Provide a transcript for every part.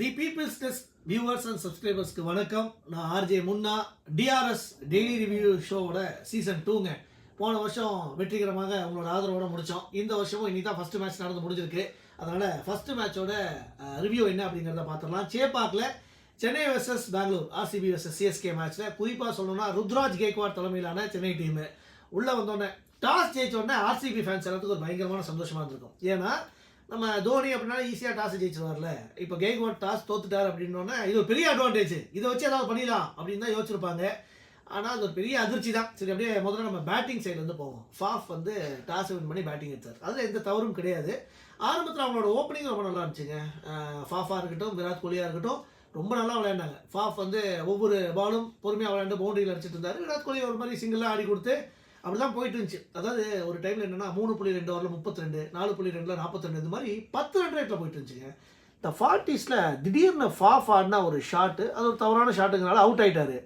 The people's test viewers and சப்ஸ்கிரைபர்ஸ்க்கு வணக்கம். நான் RJ Munna DRS daily review ஷோவோட season டூங்க போன வருஷம் வெற்றிகரமாக உங்களோட ஆதரவோட முடித்தோம் இந்த வருஷமும் இன்றைக்கி தான் ஃபஸ்ட்டு மேட்ச் நடந்து முடிஞ்சிருக்கு. அதனால் ஃபஸ்ட்டு மேட்சோட ரிவ்யூ என்ன அப்படிங்கிறத பார்த்துடலாம். சேப்பாக்கில் Chennai versus Bangalore RCB versus CSK மேட்ச்சில் குறிப்பாக சொல்லணும்னா ருத்ராஜ் கேக்வாட் தலைமையிலான சென்னை டீமு உள்ளே வந்தோடனே டாஸ் ஜெயிச்சோடனே ஆர்சிபி ஃபேன்ஸ் எல்லாத்துக்கும் ஒரு பயங்கரமான சந்தோஷமாக இருந்திருக்கும். ஏன்னா நம்ம தோனி அப்படின்னா ஈஸியாக டாஸ் ஜெயிச்சிருவார்ல. இப்போ கெய்க்வாட் டாஸ் தோத்துட்டார் அப்படின்னோடனே இது ஒரு பெரிய அட்வான்டேஜ் இதை வச்சு ஏதாவது பண்ணிடலாம் அப்படின்னு தான் யோசிச்சிருப்பாங்க. ஆனால் அது ஒரு பெரிய அதிர்ச்சி தான். சரி அப்படியே முதல்ல நம்ம பேட்டிங் சைட்லேருந்து போவோம். ஃபாஃப் வந்து டாஸ் வின் பண்ணி பேட்டிங் எடுத்தார். அதில் எந்த தவறும் கிடையாது. ஆரம்பத்தில் அவங்களோட ஓப்பனிங் ரொம்ப நல்லா இருந்துச்சுங்க. ஃபாஃபாக இருக்கட்டும் விராட் கோலியாக இருக்கட்டும் ரொம்ப நல்லா விளையாண்டாங்க. ஃபாஃப் வந்து ஒவ்வொரு பாலும் பொறுமையாக விளையாண்டு பவுண்டரியில் அடிச்சிட்டு இருந்தார். விராட் கோலி ஒரு மாதிரி சிங்கிளாக ஆடி கொடுத்து அப்படி தான் போயிட்டு இருந்துச்சு. அதாவது ஒரு டைமில் என்னென்னா மூணு புள்ளி ரெண்டு வரல முப்பத்தி ரெண்டு நாலு புள்ளி ரெண்டில் நாற்பத்தி ரெண்டு இந்த மாதிரி பத்து ரெண்டு ரேட்டில் போயிட்டு இருந்துச்சுங்க. இந்த ஃபார்ட்டிஸில் திடீர்னு ஃபாஃப் ஆடினா ஒரு ஷாட்டு அது ஒரு தவறான ஷாட்டுங்கனால அவுட் ஆகிட்டார்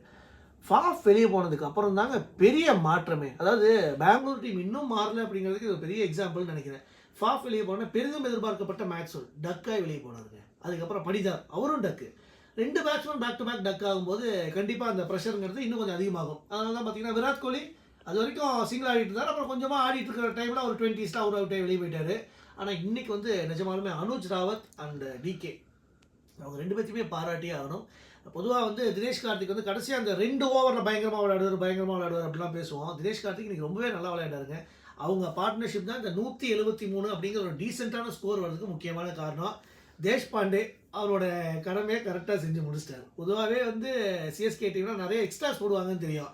ஃபாஃப் வெளியே போனதுக்கு அப்புறம் தாங்க பெரிய மாற்றமே. அதாவது பெங்களூர் டீம் இன்னும் மாறல அப்படிங்கிறதுக்கு இது ஒரு பெரிய எக்ஸாம்பிள்னு நினைக்கிறேன். ஃபாஃப் வெளியே போன பெரிதும் எதிர்பார்க்கப்பட்ட மேக்ஸ்வெல் டக்காய் வெளியே போனாருங்க. அதுக்கப்புறம் படிதார் அவரும் டக்கு ரெண்டு batsman back to back duck ஆகும்போது கண்டிப்பாக அந்த ப்ரெஷருங்கிறது இன்னும் கொஞ்சம் அதிகமாகும். அதனால தான் பார்த்தீங்கன்னா விராட் கோலி அது வரைக்கும் சிங்கிள் ஆடிட்டு இருந்தார். அப்புறம் கொஞ்சமாக ஆடிட்டு இருக்கிற டைமில் ஒரு டுவெண்ட்டிஸில் அவர் அவுட் வெளியே போயிட்டார். ஆனால் இன்றைக்கி வந்து நிஜமாலுமே அனுஜ் ராவத் அண்ட் டிகே அவங்க ரெண்டு பேர்த்தையுமே பாராட்டியே ஆகணும். பொதுவாக வந்து தினேஷ் கார்த்திக் வந்து கடைசியாக அந்த ரெண்டு ஓவரில் பயங்கரமாக விளையாடுவார் பயங்கரமாக விளையாடுவார் அப்படிலாம் பேசுவோம். தினேஷ் கார்த்திக் இன்றைக்கி ரொம்பவே நல்லா விளையாடாருங்க அவங்க பார்ட்னர்ஷிப் தான் இந்த நூற்றி எழுபத்தி மூணு அப்படிங்கிற ஒரு டீசெண்டான ஸ்கோர் வர்றதுக்கு முக்கியமான காரணம். தேஷ்பாண்டே அவரோட கடமையை கரெக்டாக செஞ்சு முடிச்சிட்டார். பொதுவாகவே வந்து சிஎஸ்கே டீம்னா நிறைய எக்ஸ்ட்ராஸ் போடுவாங்கன்னு தெரியும்.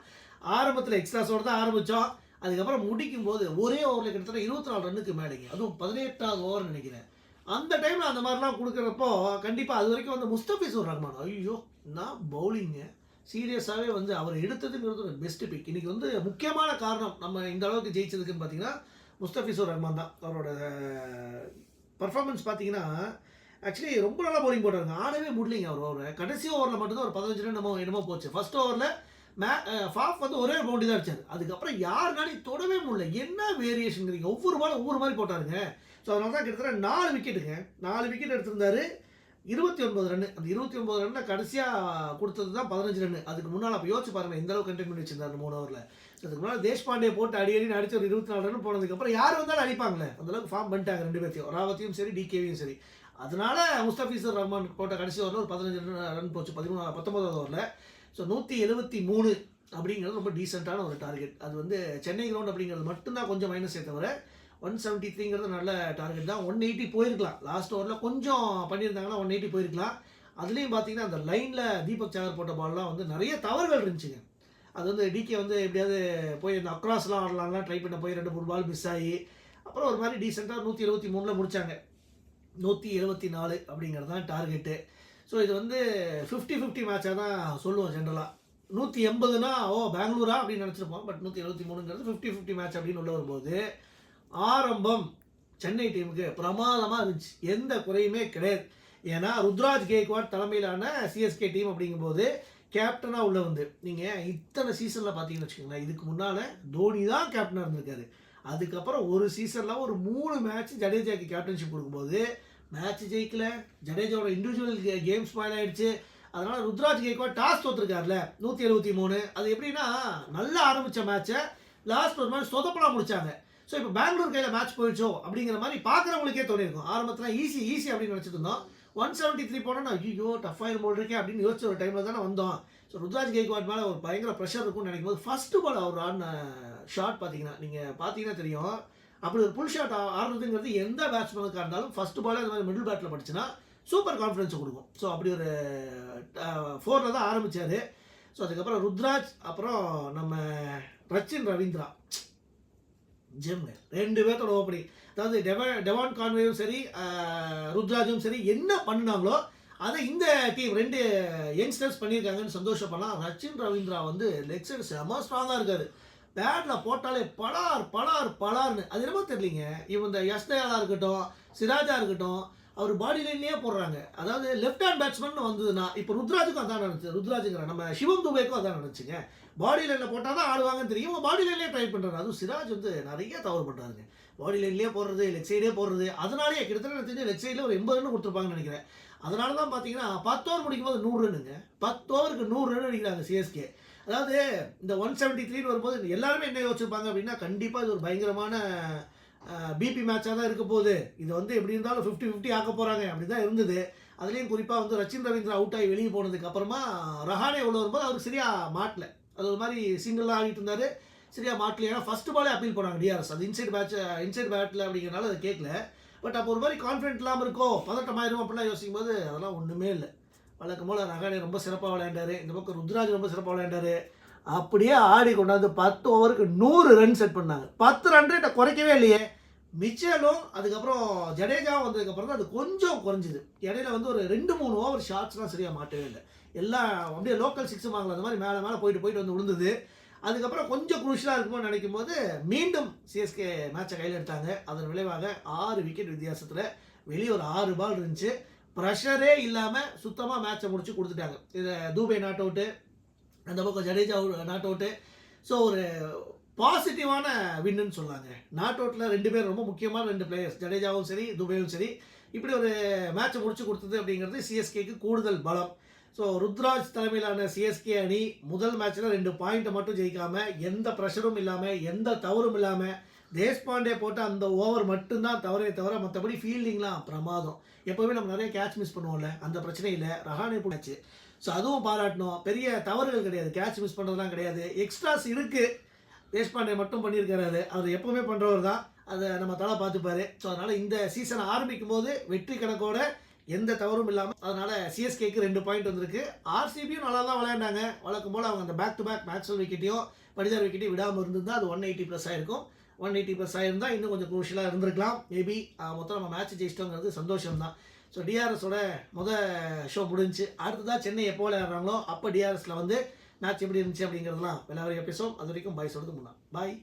ஆரம்பத்தில் எக்ஸ்ட்ராஸோடு தான் ஆரம்பித்தோம் அதுக்கப்புறம் முடிக்கும் போது ஒரே ஓவரில் கிட்டத்தட்ட இருபத்தி நாலு ரன்னுக்கு மேலேங்க. அதுவும் பதினெட்டாவது ஓவர் நினைக்கிறேன். அந்த டைமில் அந்த மாதிரிலாம் கொடுக்குறப்போ கண்டிப்பாக அது வரைக்கும் வந்து முஸ்தபிசூர் ரஹ்மான் ஐயோ நான் பவுலிங்க சீரியஸாகவே வந்து அவர் எடுத்ததுங்கிறது ஒரு பெஸ்ட் பிக் இன்றைக்கி வந்து முக்கியமான காரணம் நம்ம இந்த அளவுக்கு ஜெயிச்சதுக்குன்னு பார்த்தீங்கன்னா முஸ்தபிசூர் ரஹ்மான் தான். அவரோட பர்ஃபார்மன்ஸ் பார்த்தீங்கன்னா ஆக்சுவலி ரொம்ப நல்லா பவுலிங் போட்டாருங்க. ஆடவே முடியலைங்க அவர் ஓவரை கடைசி ஓவரில் மட்டும்தான் ஒரு பதினஞ்சு ரன் நம்ம என்னமோ போச்சு. ஃபர்ஸ்ட் ஓவரில் மே ஃபாஃப் வந்து ஒரே பவுண்டி தான் அடிச்சார். அதுக்கப்புறம் யாருனாலையும் தொடவே முடியல. என்ன வேரியேஷனுங்கிறீங்க ஒவ்வொரு பாலும் ஒவ்வொரு மாதிரி போட்டாருங்க. ஸோ அதனால தான் கிட்டத்தட்ட நாலு விக்கெட்டுங்க நாலு விக்கெட் எடுத்திருந்தாரு. இருபத்தி ஒன்பது ரன்னு அந்த இருபத்தி ஒன்பது ரன்னை கடைசியாக கொடுத்தது தான் பதினஞ்சு ரன் அதுக்கு முன்னால் அப்போ யோசிச்சு பாருங்கள் எந்த அளவுக்கு கண்டெயின் பண்ணி வச்சிருந்தாரு மூணு ஓவரில் அதுக்கு முன்னால் தேஷ்பாண்டே போட்டு அடி அடி அடிச்சு ஒரு இருபத்தி நாலு ரன் போனதுக்கப்புறம் யார் வந்தாலும் அடிப்பாங்களே. அந்தளவுக்கு ஃபார்ம் பண்ணிட்டாங்க ரெண்டு பேர்த்தையும். ராவத்தையும் சரி டிகேவையும் சரி. அதனால முஸ்தபிசர் ரஹ்மான் போட்ட கடைசி ஓவரில் ஒரு பதினஞ்சு ரன் போச்சு. பதிமூணு பத்தொன்பதாவது ஓவரில் ஸோ நூற்றி எழுபத்தி மூணு அப்படிங்கிறது ரொம்ப டீசெண்டான ஒரு டார்கெட் அது வந்து சென்னை கிரவுண்ட் அப்படிங்கிறது மட்டும்தான் கொஞ்சம் மைனஸே தவிர ஒன் செவன்ட்டி த்ரீங்கிறது நல்ல டார்கெட் தான். ஒன் எயிட்டி போயிருக்கலாம். லாஸ்ட் ஓவரில் கொஞ்சம் பண்ணியிருந்தாங்கன்னா ஒன் எயிட்டி போயிருக்கலாம். அதுலேயும் பார்த்தீங்கன்னா அந்த லைனில் தீபக் சாகர் போட்ட பால்லாம் வந்து நிறைய தவறுகள் இருந்துச்சுங்க. அது வந்து டிகே வந்து எப்படியாவது போய் இந்த அக்ராஸ்லாம் ஆடலாம்லாம் ட்ரை பண்ண போய் ரெண்டு மூணு பால் மிஸ் ஆகி அப்புறம் ஒரு மாதிரி டீசெண்டாக நூற்றி எழுபத்தி மூணில் முடித்தாங்க நூற்றி எழுபத்தி நாலு அப்படிங்கிறது தான் டார்கெட்டு ஸோ இது வந்து ஃபிஃப்டி ஃபிஃப்டி மேட்சாக தான் சொல்லுவோம் ஜென்ரலாக நூற்றி எண்பதுனா ஓ பெங்களூரா அப்படின்னு நினச்சிருப்போம். பட் நூற்றி எழுபத்தி மூணுங்கிறது ஃபிஃப்டி ஃபிஃப்டி மேட்ச் அப்படின்னு உள்ள வரும்போது ஆரம்பம் சென்னை டீமுக்கு பிரமாதமாக இருந்துச்சு. எந்த குறையுமே கிடையாது. ஏன்னா ருத்ராஜ் கேக்வாட் தலைமையிலான சிஎஸ்கே டீம் அப்படிங்கும்போது கேப்டனாக உள்ள வந்து நீங்கள் இத்தனை சீசனில் பார்த்தீங்கன்னு வச்சுக்கோங்களேன் இதுக்கு முன்னால் தோனி தான் கேப்டனாக இருந்திருக்காரு. அதுக்கப்புறம் ஒரு சீசனில் ஒரு மூணு மேட்ச் ஜடேஜாக்கு கேப்டன்ஷிப் கொடுக்கும்போது மேட்ச் ஜெயிக்கல. ஜடேஜாவோட இண்டிவிஜுவல் கேம் ஸ்பாயில் ஆயிடுச்சு. அதனால ருத்ராஜ் கேக்வாட் டாஸ் தோத்துருக்காருல. நூற்றி எழுபத்தி மூணு. அது எப்படின்னா நல்லா ஆரம்பித்த மேட்சை லாஸ்ட் ஒரு மாதிரி சொதப்பலாம் முடிச்சாங்க. ஸோ இப்போ பெங்களூர் கையில் மேட்ச் போயிடுச்சோ அப்படிங்கிற மாதிரி பார்க்குறவங்களுக்கே தோணிருக்கும். ஆரம்பத்தில் ஈஸி ஈஸி அப்படின்னு நினச்சிட்டு இருந்தோம். ஒன் செவன்ட்டி த்ரீ போனால் ஐயோ டஃப் ஆயிரம் போல் இருக்கேன் அப்படின்னு யோசிச்ச ஒரு டைமில் தானே வந்தோம். ஸோ ருத்ராஜ் கேக்வாட் மேலே ஒரு பயங்கர ப்ரெஷர் இருக்கும்னு நினைக்கும் போது ஃபஸ்ட்டு பால் அவர் ஆடின ஷாட் பார்த்தீங்கன்னா நீங்கள் பார்த்தீங்கன்னா தெரியும். அப்படி ஒரு புல் ஷாட் ஆடுறதுங்கிறது எந்த பேட்ஸ்மேனுக்காக இருந்தாலும் ஃபஸ்ட்டு பாலே அந்த மாதிரி மிடில் பேட்டில் படிச்சுன்னா சூப்பர் கான்ஃபிடன்ஸ் கொடுக்கும். ஸோ அப்படி ஒரு ஃபோரில் தான் ஆரம்பித்தார் ஸோ அதுக்கப்புறம் ருத்ராஜ் அப்புறம் நம்ம ரச்சின் ரவீந்திரா. ஜெம்ங்க ரெண்டு பேர்த்தோட ஓப்பனிங் அதாவது டெவ டெவான் கான்வேயும் சரி ருத்ராஜும் சரி என்ன பண்ணினாங்களோ அதை இந்த டீம் ரெண்டு யங்ஸ்டர்ஸ் பண்ணியிருக்காங்கன்னு சந்தோஷப்படலாம். ரச்சின் ரவீந்திரா வந்து லெக் சைடு செம ஸ்ட்ராங்காக இருக்காரு. பேட்டில் போட்டாலே பலார் பலார் பலார்னு அது என்னமோ தெரியலிங்க. இவன் இந்த யஷ்தயாலா இருக்கட்டும் சிராஜா இருக்கட்டும் அவர் பாடி லைன்லேயே போடுறாங்க. அதாவது லெஃப்ட் ஹேண்ட் பேட்ஸ்மேன் வந்ததுன்னா இப்போ ருத்ராஜுக்கும் அதான் நினச்சி ருத்ராஜுங்கிற நம்ம சிவம் துபேக்கும் அதான் நினச்சிங்க பாடி லைனில் போட்டால் தான் ஆடுவாங்கன்னு தெரியும். பாடி லைன்லேயே ட்ரை பண்ணுறாரு அதுவும் சிராஜ் வந்து நிறைய தவறு பண்ணுறாருங்க பாடி லைன்லேயே போடுறது லெக் சைடே போடுறது அதனாலேயே கிட்டத்தட்ட தெரிஞ்சு லெக் சைடில் ஒரு எண்பது ரன் கொடுத்துருப்பாங்கன்னு நினைக்கிறேன். அதனால தான் பார்த்தீங்கன்னா பத்து ஓவர் முடிக்கும் போது நூறு ரன்னுங்க பத்து ஓவருக்கு நூறு ரன் அடிக்கிறாங்க சிஎஸ்கே அதாவது இந்த ஒன் செவன்ட்டி த்ரீன்னு வரும்போது எல்லாருமே என்ன யோசிச்சுப்பாங்க அப்படின்னா கண்டிப்பாக இது ஒரு பயங்கரமான பிபி மேட்சாக தான் இருக்க போகுது. இது வந்து எப்படி இருந்தாலும் ஃபிஃப்டி ஃபிஃப்டி ஆக்க போகிறாங்க அப்படி தான் இருந்தது. அதுலேயும் குறிப்பாக வந்து ரச்சின் ரவீந்திரா அவுட் ஆகி வெளியே போனதுக்கு அப்புறமா ரஹானே உள்ள வரும்போது அவர் சரியாக மாட்டல. அது ஒரு மாதிரி சிங்கிளாக ஆகிட்டு இருந்தார். சரியாக மாட்டல. ஏன்னா ஃபஸ்ட்டு பாலே அப்பீல் பண்ணாங்க டிஆர்எஸ் அது இன்சைட் பேட்ச் இன்சைட் பேட்டில் அப்படிங்கிறனால அதை கேட்கல பட் அப்போ ஒரு மாதிரி கான்ஃபிடென்ட் இல்லாமல் இருக்கோ பதட்டமாயிரும் அப்படிலாம் யோசிக்கும் போது அதெல்லாம் ஒன்றுமே இல்லை. வழக்கம் போல் ரஹானே ரொம்ப சிறப்பாக விளையாண்டாரு. இந்த பக்கம் ருத்ராஜ் ரொம்ப சிறப்பாக விளையாண்டாரு. அப்படியே ஆடி கொண்டாந்து பத்து ஓவருக்கு நூறு ரன் செட் பண்ணாங்க. பத்து ரன் ரேட்டை குறைக்கவே இல்லையே. மிச்சலும் அதுக்கப்புறம் ஜடேஜா வந்ததுக்கப்புறம் தான் அது கொஞ்சம் குறைஞ்சிது. இடையில வந்து ஒரு ரெண்டு மூணு ஓவர் ஷார்ட்ஸ்லாம் சரியாக மாட்டவே இல்லை. எல்லாம் அப்படியே லோக்கல் சிக்ஸ் வாங்கல அந்த மாதிரி மேலே மேலே போயிட்டு போயிட்டு வந்து விழுந்தது அதுக்கப்புறம் கொஞ்சம் குரூஷலாக இருக்குமோ நினைக்கும் போது மீண்டும் சிஎஸ்கே மேட்சை கையில் எடுத்தாங்க. அதன் விளைவாக ஆறு விக்கெட் வித்தியாசத்தில் வெளியே ஒரு ஆறு பால் இருந்துச்சு. ப்ரெஷரே இல்லாமல் சுத்தமாக மேட்சை முடிச்சு கொடுத்துட்டாங்க. இதை தூபை நாட் அவுட்டு அந்த பக்கம் ஜடேஜா நாட் அவுட்டு ஸோ ஒரு பாசிட்டிவான வின்னுன்னு சொல்லாங்க. நாட் அவுட்டில் ரெண்டு பேர் ரொம்ப முக்கியமான ரெண்டு பிளேயர்ஸ் ஜடேஜாவும் சரி துபேவும் சரி. இப்படி ஒரு மேட்சை முடிச்சு கொடுத்தது அப்படிங்கிறது சிஎஸ்கேக்கு கூடுதல் பலம். ஸோ ருத்ராஜ் தலைமையிலான சிஎஸ்கே அணி முதல் மேட்ச்சில் ரெண்டு பாயிண்ட்டை மட்டும் ஜெயிக்காமல் எந்த ப்ரெஷரும் இல்லாமல் எந்த தவறும் இல்லாமல் தேஷ்பாண்டே போட்ட அந்த ஓவர் மட்டும்தான் தவறே தவிர மற்றபடி ஃபீல்டிங்லாம் பிரமாதம். எப்போவுமே நம்ம நிறைய கேட்ச் மிஸ் பண்ணுவோம்ல அந்த பிரச்சனை இல்லை ரஹானே போட்டாச்சு. ஸோ அதுவும் பாராட்டணும். பெரிய தவறுகள் கிடையாது. கேட்ச் மிஸ் பண்ணுறதுலாம் கிடையாது. எக்ஸ்ட்ராஸ் இருக்குது தேஷ்பாண்டே மட்டும் பண்ணியிருக்காரு அவர் எப்போவுமே பண்ணுறவர் தான். அதை நம்ம தலை பார்த்துப்பாரு. ஸோ அதனால் இந்த சீசனை ஆரம்பிக்கும் போது வெற்றி கணக்கோட எந்த தவறும் இல்லாமல் அதனால் சிஎஸ்கேக்கு ரெண்டு பாயிண்ட் வந்திருக்கு. ஆர்சிபியும் நல்லா தான் விளையாண்டாங்க. வழக்கம் போல் அவங்க அந்த பேக் டு பேக் மேட்சல் விக்கெட்டையும் படிதார் விக்கெட்டையும் விடாமல் இருந்திருந்தால் அது ஒன் எயிட்டி ப்ளஸ் ஆயிருக்கும். ஒன் எயிட்டி ப்ளஸ் ஆயிருந்தால் இன்னும் கொஞ்சம் குரூஷியலாக இருந்திருக்கலாம். மேபி மொத்தம் நம்ம மேட்ச் ஜெயிச்சிட்டோங்கிறது சந்தோஷம் தான் ஸோ டிஆர்எஸோட முத ஷோ முடிஞ்சு அடுத்ததாக சென்னை எப்போ விளையாடுறாங்களோ அப்போ டிஆர்எஸில் வந்து மேட்ச் எப்படி இருந்துச்சு அப்படிங்கிறதுலாம் விளையாடுற பேசுவோம். அது வரைக்கும் பாய் சொல்றது முன்னா பாய்